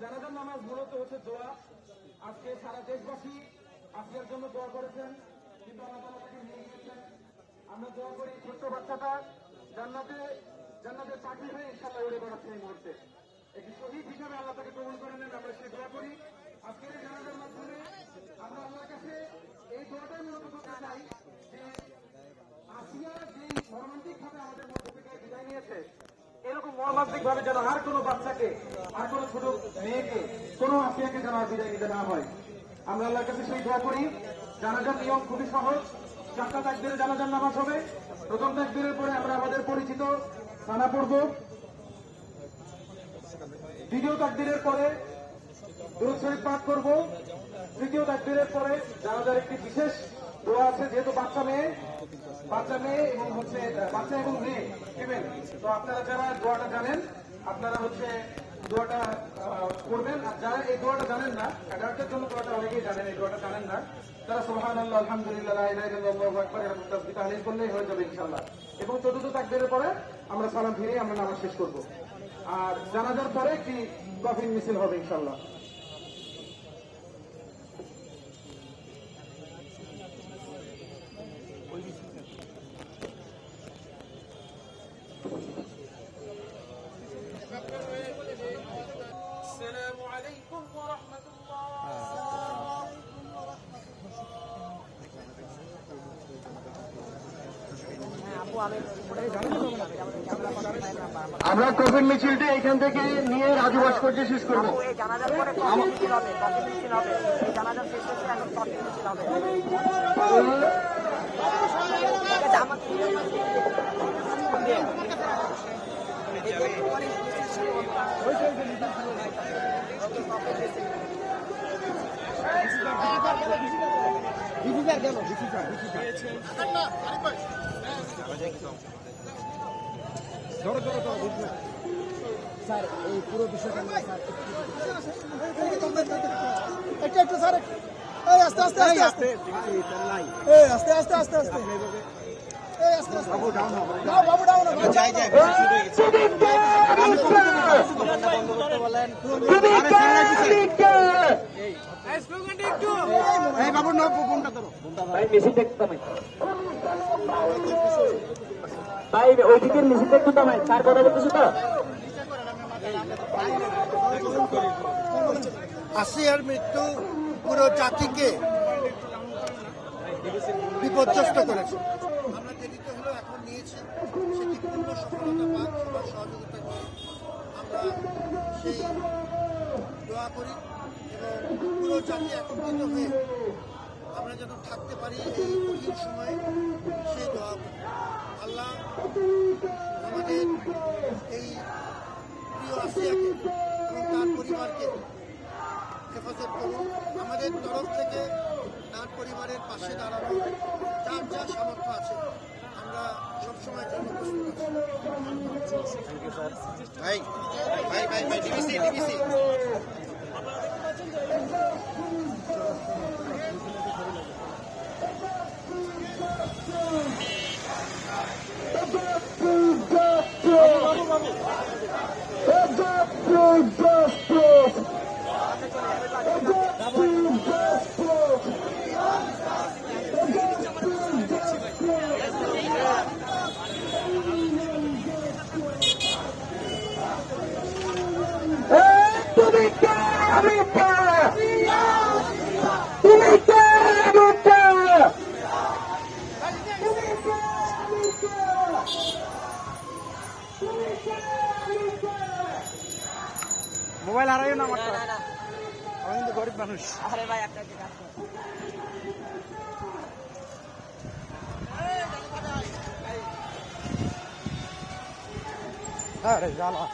জানাজার নামাজ মূলত হচ্ছে দোয়া। আজকে সারা দেশবাসী আজকের জন্য দোয়া করেছেন, কিন্তু নিয়ে গিয়েছেন। আমরা দোয়া করি ছোট্ট বাচ্চাটা জান্নাতে জান্নাতের চাকরি হয়ে ইনশাল্লাহ উড়ে বেড়াচ্ছে এই মুহূর্তে। একটি শহীদ হিসাবে আল্লাহ তাকে গ্রহণ করে নেন, আমরা সে দোয়া করি। আজকের জানাজার মাধ্যমে ভাবে যেন আর কোনো বাচ্চাকে, আর কোনো ছোট মেয়েকে, কোনো আসিয়াকে যেন আর বিদায় নিতে না হয়। আমরা আল্লাহর কাছে সেই দোয়া করি। জানাজার নিয়ম খুবই সহজ। চারটা তাকদিরে জানাজার নামাজ হবে। প্রথম তাকদিরের পরে আমরা আমাদের পরিচিত থানা পড়ব। দ্বিতীয় তাকদিরের পরে দুরুদ শরীফ পাঠ করব। তৃতীয় তাকদিরের পরে জানাজার একটি বিশেষ দোয়া আছে, যেহেতু বাচ্চা মেয়ে বাচ্চা মেয়ে এবং হচ্ছে, বাচ্চা এবং মেয়ে তো আপনারা যারা দোয়াটা জানেন, আপনারা হচ্ছে দোয়াটা করবেন। আর যারা এই দোয়াটা জানেন না অ্যাডাল্টের জন্য দোয়াটা অনেকেই জানেন, এই দোয়াটা জানেন না, তারা সোহান আল্লাহ আলহামদুলিল্লাহ, লা ইলাহা ইল্লাল্লাহু আকবার, এরকম তাসবিহ তাহলিল করলেই হয়ে যাবে ইনশাল্লাহ এবং চতুর্থ তাকবীরের পরে আমরা সালাম ফিরে আমরা নামাজ শেষ করব। আর জানাজার পরে একটি কফিন মিছিল হবে ইনশাআল্লাহ। আমরা কোভিড মিছিলটা এখান থেকে নিয়ে রাজু ভাস্কর্য শেষ করব। এই হবে হবে হবে স্যার এই পুরো বিষয়টা একটু একটু স্যার এই আস্তে আস্তে আস্তে আস্তে এই আস্তে আস্তে আস্তে আস্তে এই আস্তে আস্তে বাবু ডাউন বাবু ডাউন যাই যাই এই বাবু নো ফোনটা ধরো। ভাই একটু থামাই। ভাই ওই দিকের স্যার কথা বলতেছে তো? আসিয়ার মৃত্যু পুরো জাতিকে বিপর্যস্ত করেছে। আমরা এখন নিয়েছি সেটি পূর্ণ সফলতা পাক সবার সহযোগিতা করে আমরা সেই দোয়া করি এবং পুরো জাতি একত্রিত হয়ে আমরা যেন থাকতে পারি এই কঠিন সময়ে সেই দোয়া করি আল্লাহ আমাদের এই প্রিয় আসিয়াকে এবং তার পরিবারকে হেফাজত করুন। আমাদের তরফ থেকে তার পরিবারের পাশে দাঁড়ানো যার যা সামর্থ্য আছে আমরা সবসময় জন্য প্রস্তুত আছি। ভাই ভাই ভাই ভাই DBC DBC. I desperate. Against being desperate. É! Mobile হারাইও না আমার না না আমি কিন্তু গরিব মানুষ। আরে ভাই একটা দিন আসো। হ্যাঁ রে জ্বালা